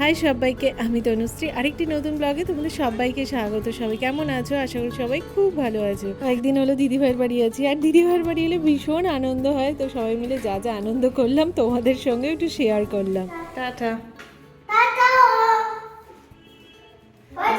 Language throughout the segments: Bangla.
হাই সবাইকে আমি তনুশ্রী। আরেকটি নতুন ব্লগে তোমাদের সবাইকে স্বাগত। সবাই কেমন আছো? আশা করি সবাই খুব ভালো আছো। একদিন হলো দিদিভাইয়ের বাড়ি আছি আর দিদিভাইয়ের বাড়ি এলে ভীষণ আনন্দ হয়। তো সবাই মিলে যা যা আনন্দ করলাম তোমাদের সঙ্গে একটু শেয়ার করলাম। টাটা।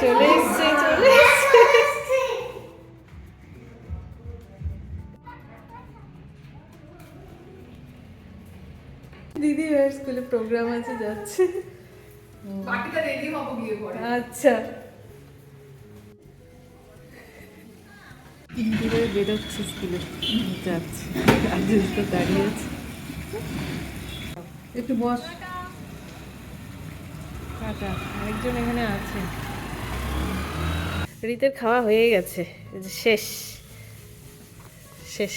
চলে এসছে চলে এসছে। দিদি ভাইয়ের স্কুলে প্রোগ্রাম আছে যাচ্ছে। বাকিটা রেডি হব গিয়ে পরে। আচ্ছা। বেরোচ্ছে স্কুলে। যাচ্ছে। আজ তো দাঁড়িয়ে আছে। একটু বস। টাটা। আরেকজন এখানে আছে। রীতের খাওয়া হয়ে গেছে। শেষ। শেষ।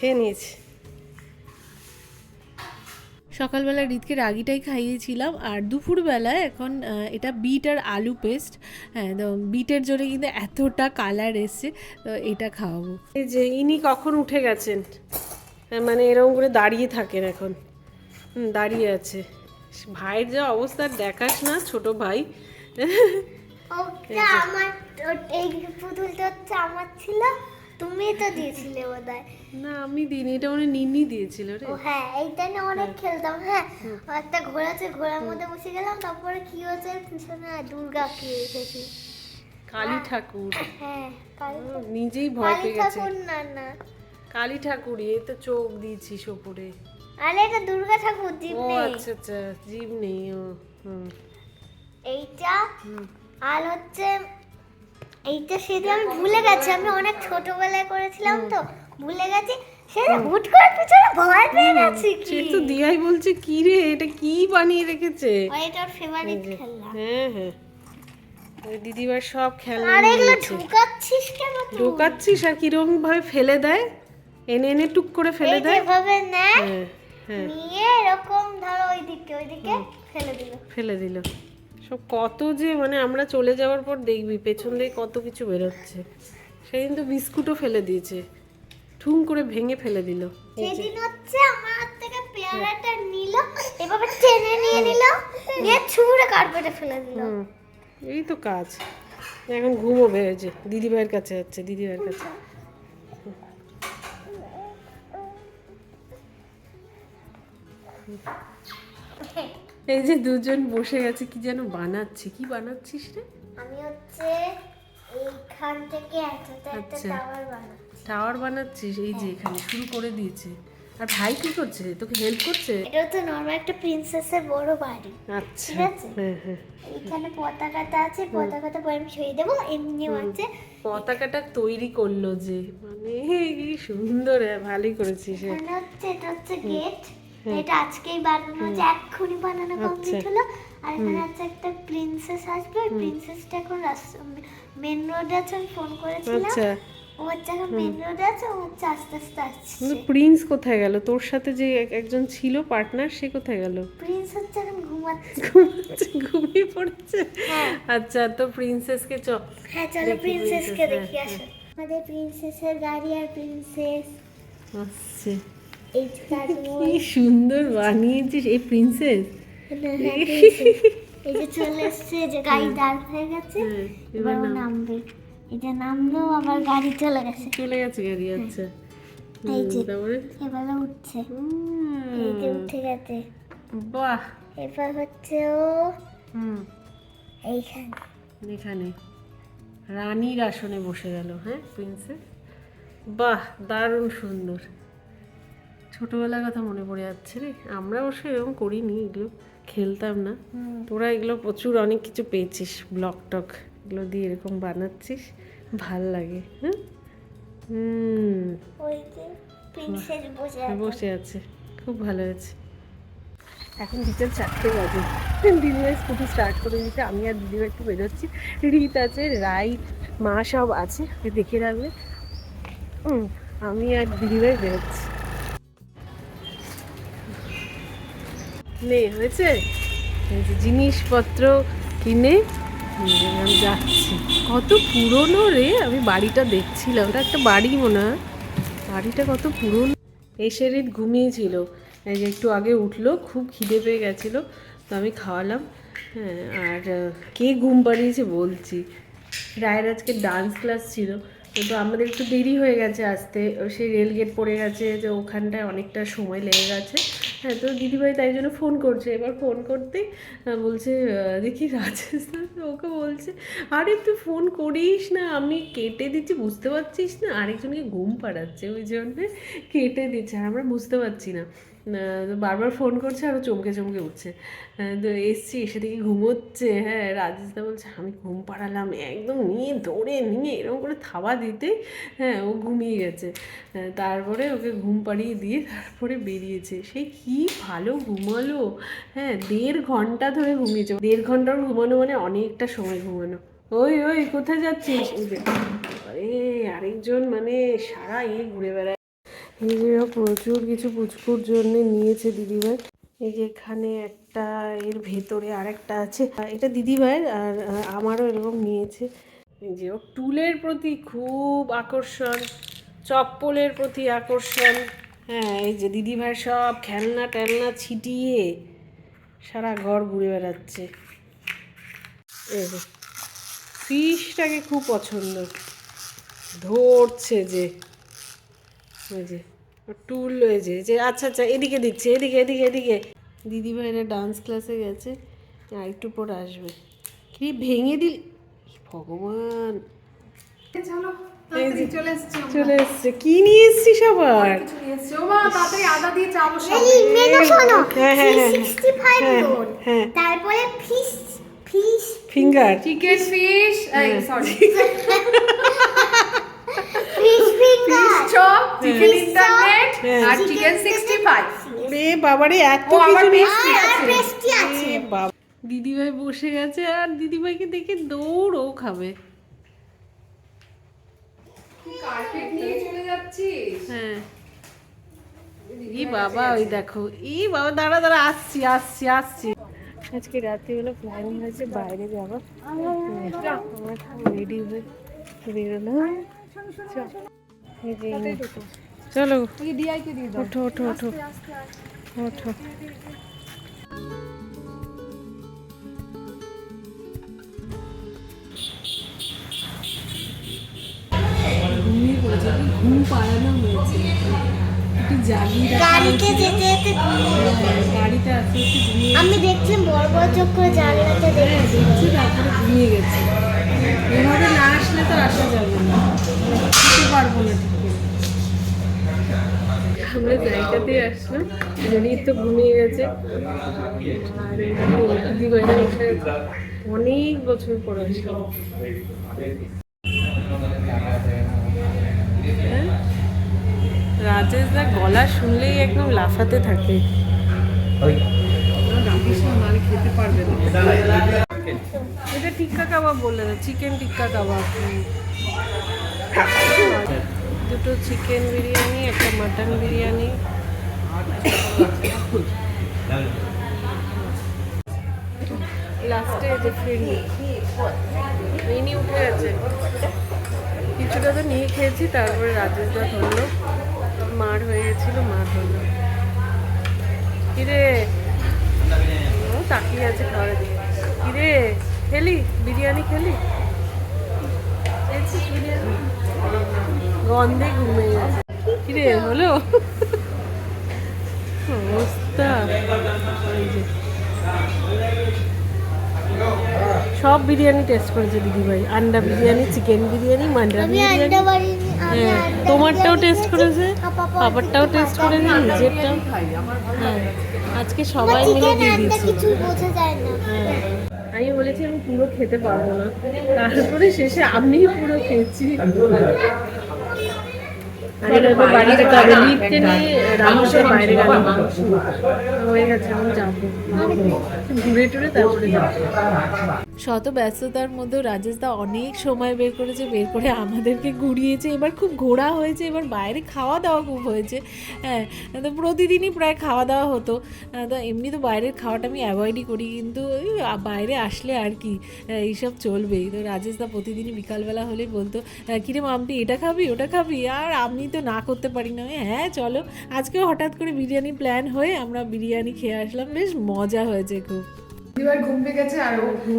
খেয়ে নিয়েছি। সকালবেলা রিতকে রাগিটাই খাইয়েছিলাম আর দুপুরবেলা এখন এটা বিট আর আলু পেস্ট। হ্যাঁ তো বিটের জন্য কিন্তু এতটা কালার এসছে তো এটা খাওয়াবো। এই যে ইনি কখন উঠে গেছেন? হ্যাঁ, মানে এরকম করে দাঁড়িয়ে থাকেন এখন। দাঁড়িয়ে আছে। ভাইয়ের যা অবস্থা দেখাস না ছোট ভাই। ওটা আমার পুতুলটা আমার ছিল। তুমি তো দিয়েছিলে বোধহয়। না আমি দিইনি এটা মানে নিনি দিয়েছিল রে। ও হ্যাঁ এইটা নিয়ে অনেক খেলতাম হ্যাঁ। একটা ঘোড়া আছে ঘোড়ার মধ্যে বসে গেলাম তারপরে কি হচ্ছে পিছনে দুর্গাকে রেখেছি কালী ঠাকুর। হ্যাঁ কালী নিজেই ভয় পেয়ে গেছে। ঠাকুর না না। কালী ঠাকুরই এই তো চোখ দিয়েছিস ওপরে। আরে এটা দুর্গা ঠাকুর জীব নেই। ও আচ্ছা আচ্ছা জীব নেই ও হুম। এইটা হুম। আর হচ্ছে এইটা সেটা আমি ভুলে গেছি। আমি অনেক ছোটবেলায় করেছিলাম তো ভুলে গেছি। সেটা হুট করে পিছনে ভয় পেয়ে গেছি সে কি তো দিয়াই বলছে কি রে এটা কি বানিয়ে রেখেছে? এটা ফেভারিট খেলনা। হ্যাঁ হ্যাঁ। ওই দিদিবার সব খেলনা আর এগুলো। ঢুকাচ্ছিস কেন? ঢোকাচ্ছিস আর কীরকম ভাবে ফেলে দেয়? এনে এনে টুক করে ফেলে দেয়? যেভাবে নেয় হ্যাঁ হ্যাঁ। নিয়ে এরকম ধরো ওইদিকে ওইদিকে ফেলে দিল। ফেলে দিল। সব কত যে মানে আমরা চলে যাওয়ার পর দেখবি পেছন দিয়ে কত কিছু বেরোচ্ছে। সেদিন তো বিস্কুটও ফেলে দিয়েছে। ঠুম করে ভেঙে ফেলে দিল। সেদিন হচ্ছে আমার হাত থেকে পেয়ারাটা নিল এভাবে টেনে নিয়ে নিল নিয়ে ছুঁড়ে কার্পেটে ফেলে দিল। এই তো কাজ। এখন ঘুমো বেড়েছে দিদিভাইয়ের কাছে যাচ্ছে দিদিভাইয়ের কাছে। এই যে দুজন বসে গেছে কি যেন বানাচ্ছে কি বানাচ্ছিস রে? আমি হচ্ছে এইখান থেকে এতটা একটা আচ্ছা। টাওয়ার বানাচ্ছি। টাওয়ার বানাচ্ছিস এই যে এখানে শুরু করে দিয়েছে। আর ভাই কি করছে? তোকে হেল্প করছে? এটা হচ্ছে নরমাল একটা প্রিন্সেসের বড় বাড়ি। আচ্ছা ঠিক আছে? হ্যাঁ হ্যাঁ। এইখানে পতাকাটা আছে পতাকাটা পরে আমি ছড়িয়ে দেবো এমনিও আছে। পতাকাটা তৈরি করল যে মানে কি সুন্দর হ্যাঁ, ভালোই করেছিস হ্যাঁ। এখানে হচ্ছে এটা হচ্ছে গেট এটা আজকেই বানানো হচ্ছে এক্ষুনি বানানো কমপ্লিট আচ্ছা। হলো। আর এখানে আছে একটা প্রিন্সেস আসবে। ওই প্রিন্সেসটা এখন মেন রোডে আছে আমি ফোন করেছিলাম। আচ্ছা। ও হচ্ছে এখন মেন রোডে আছে ও হচ্ছে আস্তে আস্তে আসছে। প্রিন্স কোথায় গেল? তোর সাথে যে একজন ছিল পার্টনার সে কোথায় গেল? প্রিন্স হচ্ছে এখন ঘুমাচ্ছে। ঘুমাচ্ছে ঘুমিয়ে পড়েছে? হ্যাঁ। আচ্ছা তো প্রিন্সেসকে চ হ্যাঁ চলো প্রিন্সেসকে দেখি হ্যাঁ, আসো আমাদের প্রিন্সেসের গাড়ি আর প্রিন্সেস আসছে তাজমহল কি সুন্দর বানিয়েছিস এই প্রিন্সেস হ্যাঁ, এই যে চলে এসছে যে গাড়ি দাঁড় হয়ে গেছে হ্যাঁ, এবার নামবে। এই যে নামলো আবার গাড়ি চলে গেছে। চলে গেছে গাড়ি আচ্ছা। এই যে এবারে উঠছে। হুম, এই যে উঠে গেছে। বাহ। এবার হচ্ছে ও হুম। এইখানে। এখানে। রানীর আসনে বসে গেল হ্যাঁ প্রিন্সেস বাহ দারুণ সুন্দর। ছোটবেলার কথা মনে পড়ে যাচ্ছে রে। আমরা অবশ্য এরকম করিনি এগুলো খেলতাম না। তোরা এগুলো প্রচুর অনেক কিছু পেয়েছিস ব্লক টক এগুলো দিয়ে এরকম বানাচ্ছিস ভালো লাগে হ্যাঁ? হুম। বসে আছে। বসে আছে খুব ভালো হয়েছে। এখন বিকেল চারটে বাজে। দিদিভাই স্কুটি স্টার্ট করে দিয়েছে আমি আর দিদিভাই একটু বেরোচ্ছি। রিত আছে রাই মা সব আছে দেখে রাখবে। হুম, আমি আর দিদিভাই বেরোচ্ছি। নে হয়েছে? জিনিসপত্র কিনে আমি যাচ্ছি। কত পুরনো রে, আমি বাড়িটা দেখছিলাম। ওটা একটা বাড়ি মনে হয়। বাড়িটা কত পুরনো। এসে রিত ঘুমিয়েছিল। এই যে একটু আগে উঠল, খুব খিদে পেয়ে গেছিল, তো আমি খাওয়ালাম। হ্যাঁ আর কে ঘুম পাড়িয়েছে বলছি। রায়ের আজকে ডান্স ক্লাস ছিল, কিন্তু আমাদের একটু দেরি হয়ে গেছে আসতে। সেই রেলগেট পড়ে গেছে, যে ওখানটায় অনেকটা সময় লেগে গেছে। হ্যাঁ তো দিদিভাই তাই জন্য ফোন করছে। এবার ফোন করতে বলছে দেখি রাজেশ ওকে বলছে, আরে, তুই ফোন করিস না, আমি কেটে দিচ্ছি, বুঝতে পারছিস না? আরেকজনকে ঘুম পাড়াচ্ছে ওই জন্যে কেটে দিচ্ছে, আর আমরা বুঝতে পারছি না। বারবার ফোন করছে আরও চমকে চমকে উঠছে। তো এসছি, এসে দেখি ঘুমোচ্ছে। হ্যাঁ রাজেশদা বলছে, আমি ঘুম পাড়ালাম, একদম নিয়ে দৌড়ে নিয়ে এরকম করে থাবা দিতে। হ্যাঁ ও ঘুমিয়ে গেছে। তারপরে ওকে ঘুম পাড়িয়ে দিয়ে তারপরে বেরিয়েছে। সে কি ভালো ঘুমালো। হ্যাঁ দেড় ঘণ্টা ধরে ঘুমিয়েছে। দেড় ঘণ্টার ঘুমানো মানে অনেকটা সময় ঘুমানো। ওই ওই, কোথায় যাচ্ছিস? আরেকজন মানে সারা ইয়ে ঘুরে বেড়ায়। ও প্রচুর কিছু পুচকুর জন্য নিয়েছে দিদিভাই। এই যে এখানে একটা, এর ভেতরে আর একটা আছে। এটা দিদিভাইয়ের আর আমারও এরকম নিয়েছে। এই যে ও টুলের প্রতি খুব আকর্ষণ, চপ্পলের প্রতি আকর্ষণ। হ্যাঁ এই যে দিদিভাই সব খেলনা টেলনা ছিটিয়ে সারা ঘর ঘুরে বেড়াচ্ছে। ফিশটাকে খুব পছন্দ। ধরছে যে ওই যে। টুল রয়েছে যে যে আচ্ছা আচ্ছা এদিকে দিচ্ছে এদিকে এদিকে এদিকে। দিদি ভাইরা ডান্স ক্লাসে গেছে আর একটু পরে আসবে। কি ভেঙে দিল? ভগবান। চলো তাড়াতাড়ি চলে এসছি আমরা। চলে এসছে। কি নিয়ে এসছিস আবার? মেনু শোনো। হ্যাঁ, হ্যাঁ, হ্যাঁ, হ্যাঁ, হ্যাঁ। তারপরে fish fish finger chicken fish. Sorry fish chop chicken internet. আর চিকেন সিক্সটি ফাইভ রে বাবারে এত কিছু নিয়ে আছে। পেস্টি আছে। এ বাবা। দিদিভাই বসে গেছে আর দিদিভাইকে দেখে খাবে। কার্পেট নিয়ে চলে যাচ্ছিস? হ্যাঁ। ই বাবা ওই দেখো। ই বাবা দাঁড়া দাঁড়া আসছি আসছি আসছি। আজকে রাত্রিবেলা প্ল্যান হয়েছে বাইরে রেডি হয়ে বেরোলাম। চল। এই যে এই নে। চলো। ওই ডিআই কে দিয়ে দাও। ওঠো ওঠো ওঠো। ওঠো। ঘুমিয়ে পড়েছে ঘুম পাড়ানো হয়েছে। একটু জাগিয়ে গাড়িতে যেতে যেতে হ্যাঁ, গাড়িতে আসতে ঘুমিয়ে আমি দেখছিলাম বড় বড় চোখ করে জানলাতে হ্যাঁ, দেখছি। দেখছি তারপরে ঘুমিয়ে গেছে। এভাবে না আসলে তো আসা যাবে না। খেতে পারব না। আমরা জায়গাতে আসলাম। জানি তো ঘুমিয়ে গেছে। আর দিদিভাইরা এখানে অনেক বছর পর আসলাম। হ্যাঁ? রাজেশ দা গলা শুনলেই একদম লাফাতে থাকে। খেতে পারবে না। এটা টিক্কা কাবাব বলে চিকেন টিক্কা কাবাব। দুটো চিকেন বিরিয়ানি, একটা মাটন বিরিয়ানি। লাস্টে যে মিনি উঠে কিছুটা তো নিয়ে খেয়েছি, তারপরে রাজেশ দা ধরলো। মার হয়ে গেছিল মার ধরলো। কিরে? ও তাকিয়ে আছে খাওয়ার কিরে? খেলি? বিরিয়ানি খেলি? বিরিয়ানি? গন্ধে ঘুমিয়ে গেছে। কিরে হলো? অবস্থা। সব বিরিয়ানি টেস্ট করেছে দিদিভাই। আন্ডা বিরিয়ানি চিকেন বিরিয়ানি মান্ডা বিরিয়ানি। হ্যাঁ তোমারটাও টেস্ট করেছে? পাপা পাপারটাও টেস্ট করেছে নিজেরটাও? হ্যাঁ আজকে সবাই মিলে দিয়ে না। হ্যাঁ। আমি বলেছি আমি পুরো খেতে পারব না। তারপরে শেষে আমি পুরো খেয়েছি। শত ব্যস্ততার মধ্যেও রাজেশদা অনেক সময় বের করেছে বের করে আমাদেরকে ঘুরিয়েছে এবার খুব ঘোরা হয়েছে এবার বাইরে খাওয়া দাওয়া খুব হয়েছে। হ্যাঁ তো প্রতিদিনই প্রায় খাওয়া দাওয়া হতো তো এমনি তো বাইরের খাওয়াটা আমি অ্যাভয়েডই করি কিন্তু ওই বাইরে আসলে আর কি এইসব চলবেই। তো রাজেশদা প্রতিদিনই বিকালবেলা হলেই বলতো আহ, কিরে মামটি এটা খাবি ওটা খাবি? আর আমি তো না করতে পারি না। হ্যাঁ চলো। আজকেও হঠাৎ করে বিরিয়ানি প্ল্যান হয়ে আমরা বিরিয়ানি খেয়ে আসলাম। বেশ মজা হয়েছে খুব। দিদিভাই ঘুম পেয়ে গেছে আর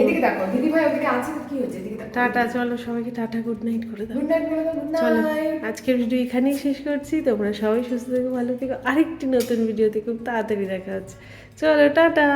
এদিকে দেখো দিদিভাই ওদিকে আছে কি হচ্ছে টাটা চলো সবাইকে টাটা গুড নাইট করে দাও। গুড নাইট বলে দাও চলো আজকের ভিডিও এখানেই শেষ করছি। তোমরা সবাই সুস্থ থেকো ভালো থেকো। আরেকটি নতুন ভিডিওতে খুব তাড়াতাড়ি দেখা হচ্ছে। চলো টাটা।